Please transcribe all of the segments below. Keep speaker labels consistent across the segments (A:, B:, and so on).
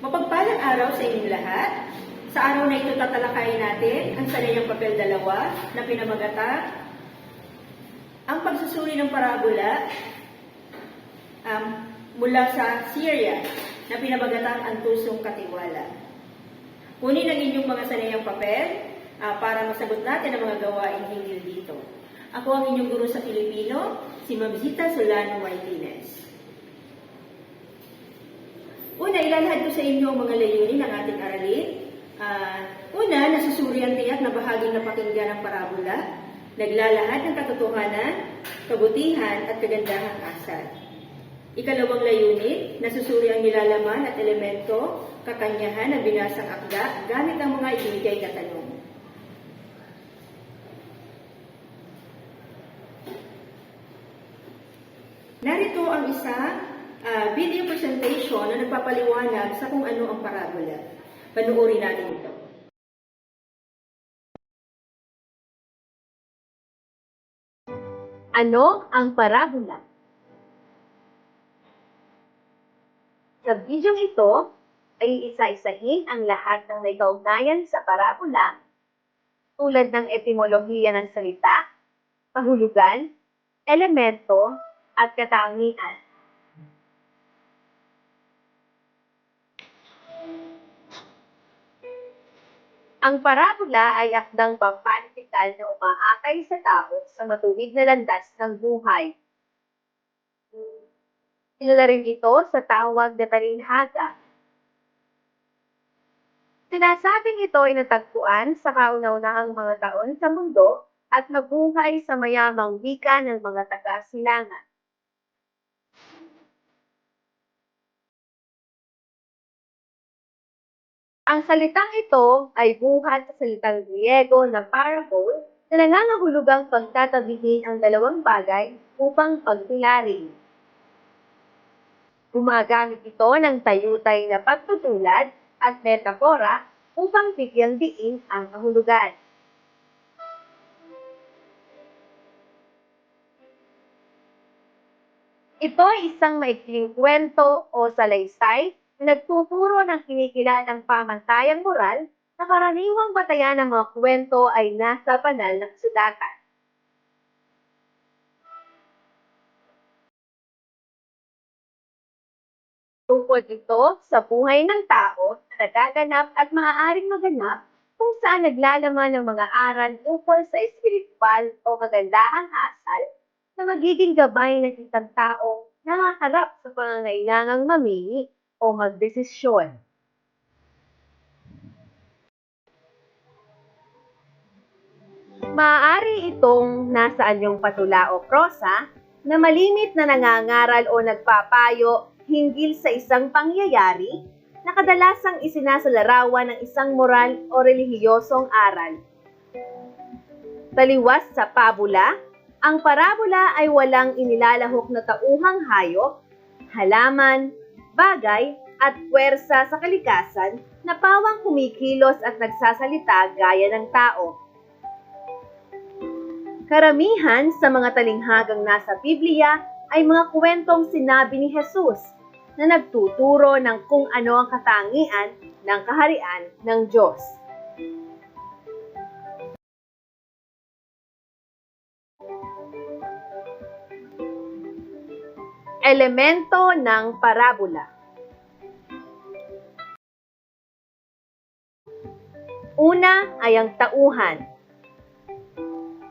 A: Mapagpalang araw sa inyong lahat. Sa araw na ito tatalakayin natin ang sanayang papel dalawa na pinamagata ang pagsusuri ng parabola um, mula sa Syria na pinamagatang ang tusong katiwala. Kunin ang inyong mga sanayang papel ah, para masagot natin ang mga gawaing hinggil dito. Ako ang inyong guro sa Filipino, si Ma'am Solano Martinez. Una, ilalahad ko sa inyo ang mga layunin ng ating aralin. Ah, una, nasusuri ang tiyak na bahaging napakinggan ng parabola, naglalahad ng katotohanan, kabutihan at kagandahang asal. Ikalawang layunin, nasusuri ang nilalaman at elemento, kakanyahan ng binasang akda gamit ang mga ibinigay na tanong. Narito ang isang ah, video presentation na nagpapaliwanag sa kung ano ang parabola. Panuorin natin ito.
B: Ano ang parabola? Sa video ito, ay isa-isahin ang lahat ng may kaugnayan sa parabola tulad ng etimolohiya ng salita, kahulugan, elemento, at katangian. Ang parabola ay akdang pampantikal na umaakay sa tao sa matuwid na landas ng buhay. Kilala rin ito sa tawag na talinhaga. Sinasabing ito ay natagpuan sa kauna-unahang mga taon sa mundo at nabuhay sa mayamang wika ng mga taga-silangan. Ang salitang ito ay buhat sa salitang Griego na parabole na nangangahulugang pagtatabihin ang dalawang bagay upang pagtularin. Gumagamit ito ng tayutay na pagtutulad at metafora upang bigyan diin ang kahulugan. Ito ay isang maikling kwento o salaysay na nagtuturo ng kinikilalang pamantayang moral na karaniwang batayan ng mga kwento ay nasa banal ng sudatan. Tungkol ito sa buhay ng tao na nagaganap at maaaring maganap kung saan naglalaman ng mga aral tungkol sa espiritual o kagandahang asal na magiging gabay ng isang tao na harap sa pangangailangang mamili o magdesisyon. Maaari itong nasa anyong patula o prosa na malimit na nangangaral o nagpapayo hinggil sa isang pangyayari na kadalasang isinasalarawan ng isang moral o relihiyosong aral. Taliwas sa pabula, ang parabola ay walang inilalahok na tauhang hayop, halaman, bagay at puwersa sa kalikasan na pawang kumikilos at nagsasalita gaya ng tao. Karamihan sa mga talinghagang nasa Biblia ay mga kwentong sinabi ni Jesus na nagtuturo ng kung ano ang katangian ng kaharian ng Diyos. Elemento ng parabola Una ay ang tauhan.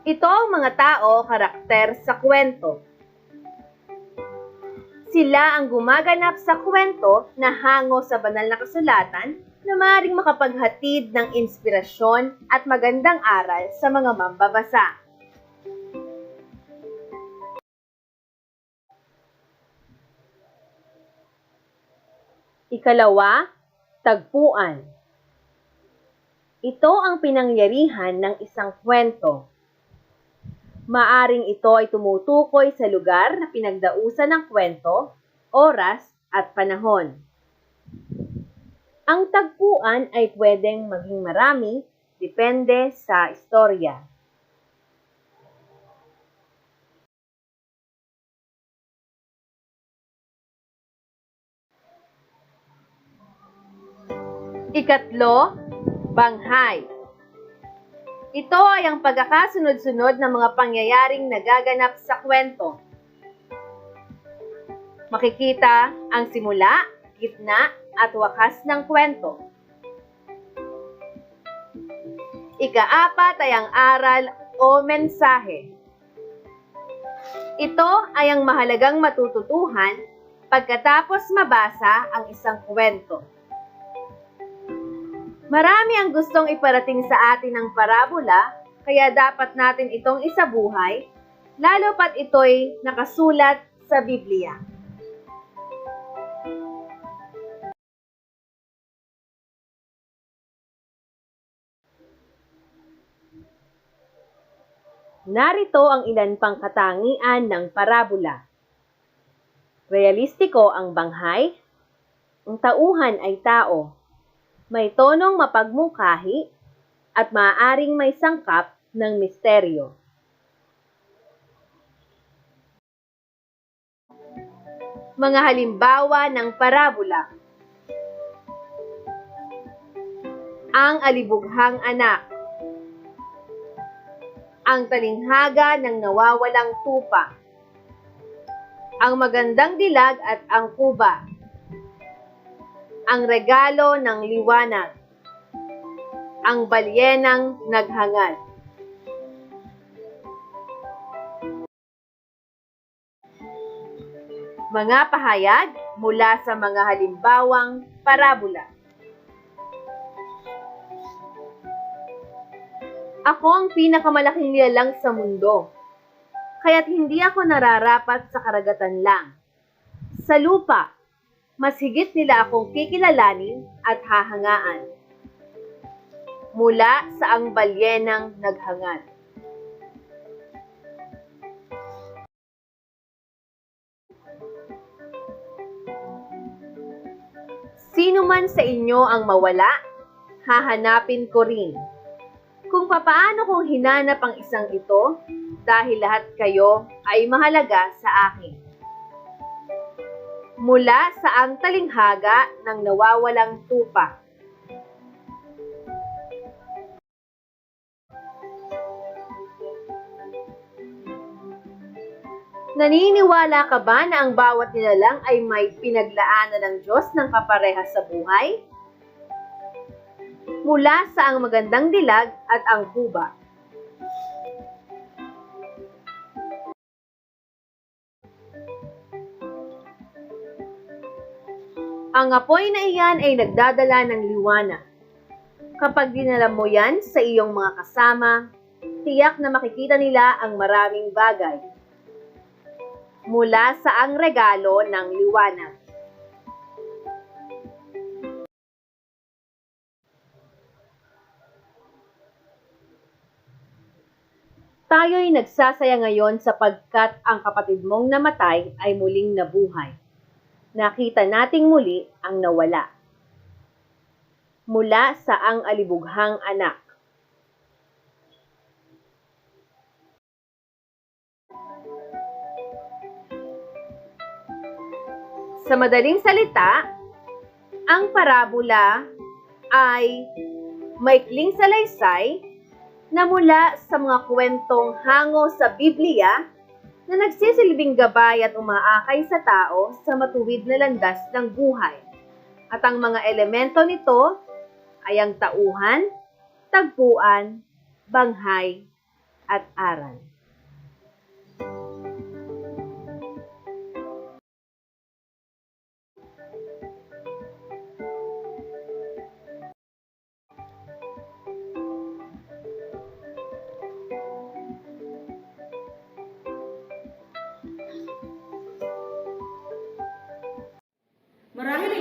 B: Ito ang mga tao karakter sa kwento. Sila ang gumaganap sa kwento na hango sa banal na kasulatan na maaaring makapaghatid ng inspirasyon at magandang aral sa mga mambabasa. Ikalawa, tagpuan. Ito ang pinangyarihan ng isang kwento. Maaring ito ay tumutukoy sa lugar na pinagdausan ng kwento, oras at panahon. Ang tagpuan ay pwedeng maging marami, depende sa istorya.
C: Ikatlo, banghay. Ito ay ang pagkakasunod-sunod ng mga pangyayaring nagaganap sa kwento. Makikita ang simula, gitna, at wakas ng kwento. Ikaapat ay ang aral o mensahe. Ito ay ang mahalagang matututuhan pagkatapos mabasa ang isang kwento. Marami ang gustong iparating sa atin ng parabola, kaya dapat natin itong isabuhay, lalo pat ito'y nakasulat sa Biblia. Narito ang ilan pang katangian ng parabola. Realistiko ang banghay, ang tauhan ay tao, may tonong mapagmungkahi, at maaaring may sangkap ng misteryo. Mga halimbawa ng parabola. Ang alibughang anak. Ang talinghaga ng nawawalang tupa. Ang magandang dilag at ang kuba. Ang regalo ng liwanag ang balyenang naghangad. Mga pahayag mula sa mga halimbawang parabola. Ako ang pinakamalaking nilalang sa mundo, kaya't hindi ako nararapat sa karagatan lang. Sa lupa, mas higit nila akong kikilalanin at hahangaan mula sa ang balyenang naghangad. Sino man sa inyo ang mawala, hahanapin ko rin. Kung papaano kong hinanap ang isang ito, dahil lahat kayo ay mahalaga sa akin. Mula sa ang talinghaga ng nawawalang tupa. Naniniwala ka ba na ang bawat nilalang ay may pinaglaanan ng Diyos ng kaparehas sa buhay? Mula sa ang magandang dilag at ang kuba. Ang apoy na iyan ay nagdadala ng liwanag. Kapag dinala mo yan sa iyong mga kasama, tiyak na makikita nila ang maraming bagay mula sa ang regalo ng liwanag. Tayo'y nagsasaya ngayon sapagkat ang kapatid mong namatay ay muling nabuhay. Nakita nating muli ang nawala. Mula sa ang alibughang anak. Sa madaling salita, ang parabola ay maikling salaysay na mula sa mga kwentong hango sa Biblia na nagsisilbing gabay at umaakay sa tao sa matuwid na landas ng buhay. At ang mga elemento nito ay ang tauhan, tagpuan, banghay, at aral.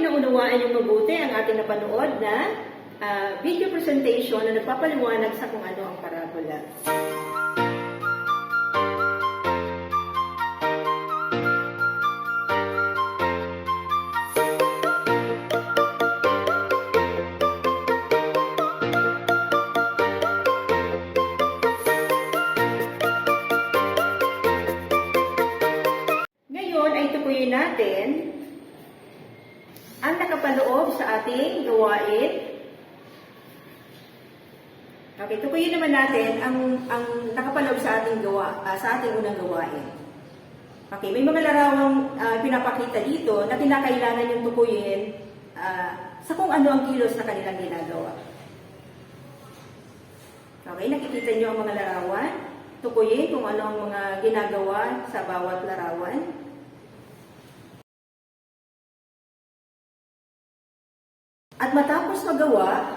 A: Naunawaan yung mabuti ang ating napanood na ah, video presentation na nagpapaliwanag sa kung ano ang parabola. Sa ating gawain Okay, tukuyin naman natin ang ang nakapaloob sa ating gawa, ah, sa ating unang gawain. Okay, may mga larawang ah, pinapakita dito na kinakailangan yung tukuyin ah, sa kung ano ang kilos na kanilang ginagawa. Okay, nakikita niyo ang mga larawan. Tukuyin kung ano ang mga ginagawa sa bawat larawan. At matapos magawa,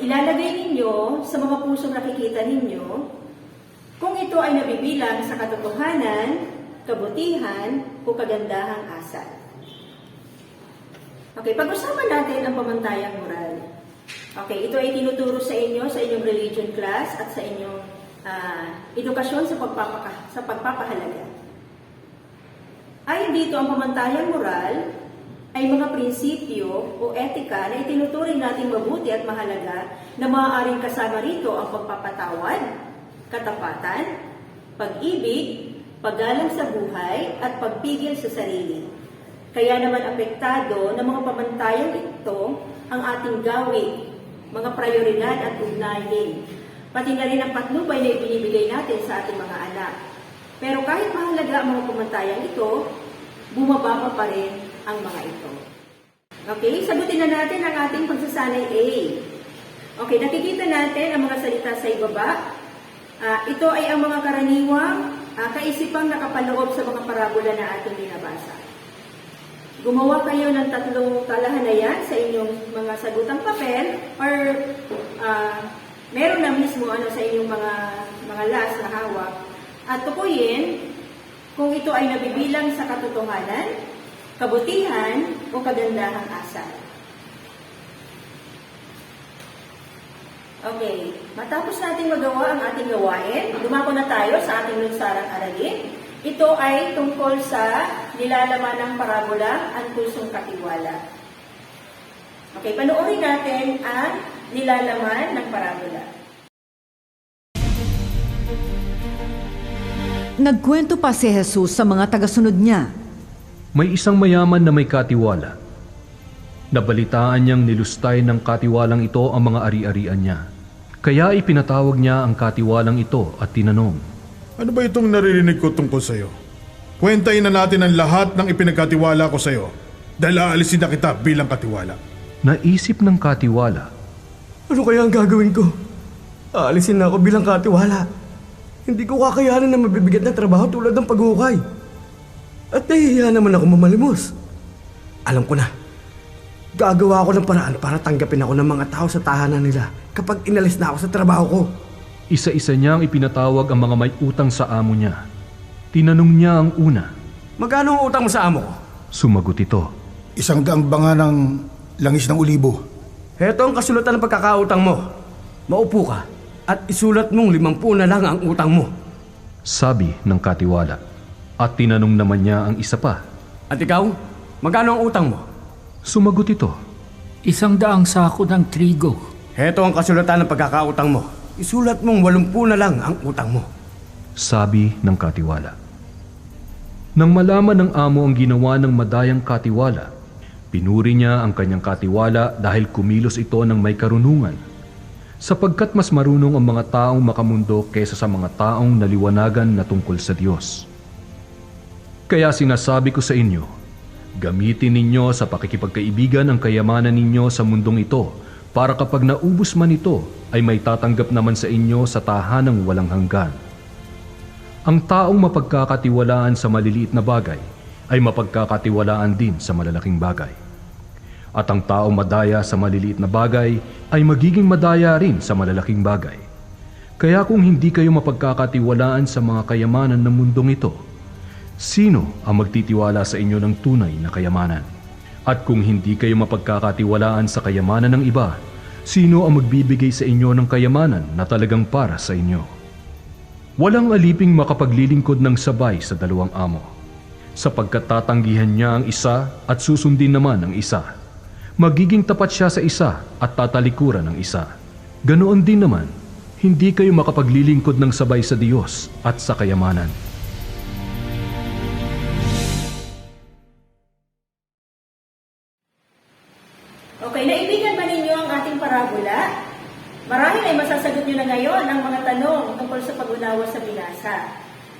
A: ilalagay ninyo sa mga pusong nakikita ninyo kung ito ay nabibilang sa katotohanan, kabutihan, o kagandahang asal. Okay, pag-usapan natin ang pamantayang moral. Okay, ito ay tinuturo sa inyo sa inyong religion class at sa inyong ah, edukasyon sa, pagpapaka, sa pagpapahalaga. Ayon dito, ang pamantayang moral ay mga prinsipyo o etika na itinuturing natin mabuti at mahalaga na maaaring kasama rito ang pagpapatawad, katapatan, pag-ibig, paggalang sa buhay, at pagpigil sa sarili. Kaya naman apektado ng mga pamantayang ito ang ating gawin, mga prioridad at ugnayin, pati na rin ang patnubay na ibinibigay natin sa ating mga anak. Pero kahit mahalaga ang mga pamantayang ito, bumababa pa rin ang mga ito. Okay, sagutin na natin ang ating pagsasanay A. Okay, nakikita natin ang mga salita sa ibaba. Ah, ito ay ang mga karaniwang ah, kaisipang nakapaloob sa mga parabola na ating binabasa. Gumawa kayo ng tatlong talahanayan sa inyong mga sagutang papel or ah, meron na mismo ano sa inyong mga mga las na hawak at tukuyin kung ito ay nabibilang sa katotohanan, kabutihan o kagandahang asal. Okay, matapos natin magawa ang ating gawain, dumako na tayo sa ating lunsarang aralin. Ito ay tungkol sa nilalaman ng parabola ang pusong katiwala. Okay, panoorin natin ang nilalaman ng parabola.
D: Nagkwento pa si Jesus sa mga tagasunod niya.
E: May isang mayaman na may katiwala. Nabalitaan niyang nilustay ng katiwalang ito ang mga ari-arian niya. Kaya ipinatawag niya ang katiwalang ito at tinanong,
F: Ano ba itong naririnig ko tungkol sa'yo? Kwentahin na natin ang lahat ng ipinagkatiwala ko sa'yo dahil aalisin na kita bilang katiwala.
E: Naisip ng katiwala,
G: Ano kaya ang gagawin ko? Aalisin na ako bilang katiwala. Hindi ko kakayanin na mabibigat na trabaho tulad ng paghukay. At nahihiya naman ako mamalimos. Alam ko na. Gagawa ako ng paraan para tanggapin ako ng mga tao sa tahanan nila kapag inalis na ako sa trabaho ko.
E: isa-isa niyang ipinatawag ang mga may utang sa amo niya. Tinanong niya ang una.
G: Magkano ang utang mo sa amo ko?
E: Sumagot ito.
F: Isang daang banga ng langis ng ulibo.
G: Heto ang kasulatan ng pagkakautang mo. Maupo ka at isulat mong limampu na lang ang utang mo.
E: Sabi ng katiwala. At tinanong naman niya ang isa pa.
G: At ikaw, magkano ang utang mo?
E: Sumagot ito.
H: Isang daang sako ng trigo.
G: Heto ang kasulatan ng pagkakautang mo. Isulat mong walumpu na lang ang utang mo.
E: Sabi ng katiwala. Nang malaman ng amo ang ginawa ng madayang katiwala, pinuri niya ang kanyang katiwala dahil kumilos ito ng may karunungan. Sapagkat mas marunong ang mga taong makamundo kaysa sa mga taong naliwanagan na tungkol sa Diyos. Kaya sinasabi ko sa inyo, gamitin ninyo sa pakikipagkaibigan ang kayamanan ninyo sa mundong ito para kapag naubos man ito ay may tatanggap naman sa inyo sa tahanang walang hanggan. Ang taong mapagkakatiwalaan sa maliliit na bagay ay mapagkakatiwalaan din sa malalaking bagay. At ang taong madaya sa maliliit na bagay ay magiging madaya rin sa malalaking bagay. Kaya kung hindi kayo mapagkakatiwalaan sa mga kayamanan ng mundong ito, sino ang magtitiwala sa inyo ng tunay na kayamanan? At kung hindi kayo mapagkakatiwalaan sa kayamanan ng iba, sino ang magbibigay sa inyo ng kayamanan na talagang para sa inyo? Walang aliping makapaglilingkod ng sabay sa dalawang amo, sapagkat tatanggihan niya ang isa at susundin naman ang isa. Magiging tapat siya sa isa at tatalikuran ng isa. Ganoon din naman, hindi kayo makapaglilingkod ng sabay sa Diyos at sa kayamanan.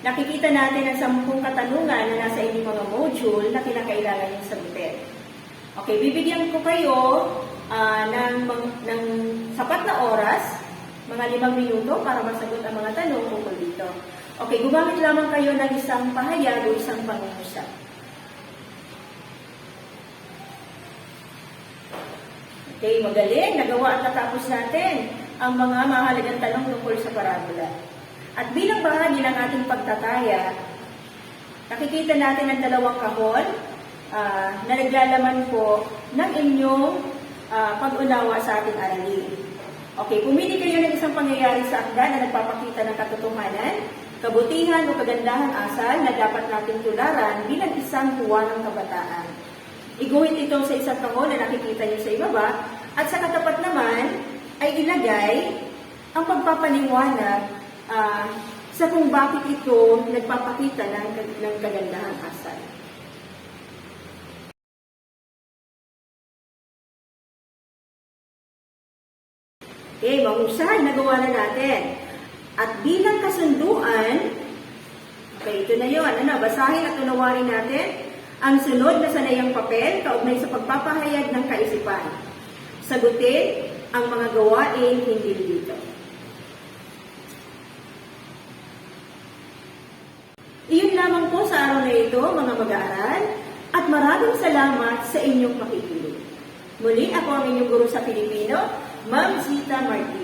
A: Nakikita natin ang sampung katanungan na nasa inyong mga module na kinakailangan yung sagutin. Okay, bibigyan ko kayo ah, ng, ng sapat na oras, mga limang minuto para masagot ang mga tanong tungkol dito. Okay, gumamit lamang kayo ng isang pahayag o isang pangungusap. Okay, magaling. Nagawa at natapos natin ang mga mahalagang tanong tungkol sa parabola. At bilang bahagi ng ating pagtataya, nakikita natin ang dalawang kahon ah, na naglalaman po ng inyong ah, pag-unawa sa ating aralin. Okay, pumili kayo ng isang pangyayari sa akda na nagpapakita ng katotohanan, kabutihan o kagandahan asal na dapat nating tularan bilang isang tuwa ng kabataan. Iguhit ito sa isang kahon na nakikita niyo sa ibaba at sa katapat naman ay ilagay ang pagpapaliwanag ah, sa kung bakit ito nagpapakita ng, ng kagandahan asal. Okay, mahusay, nagawa na natin. At bilang kasunduan, okay, ito na yon. Ano, basahin at unawarin natin ang sunod na sanayang papel kaugnay sa pagpapahayag ng kaisipan. Sagutin ang mga gawain hindi dito. Iyon lamang po sa araw na ito, mga mag-aaral, at maraming salamat sa inyong pakikinig. Muli ako ang inyong guro sa Pilipino, Ma'am Zita Martin.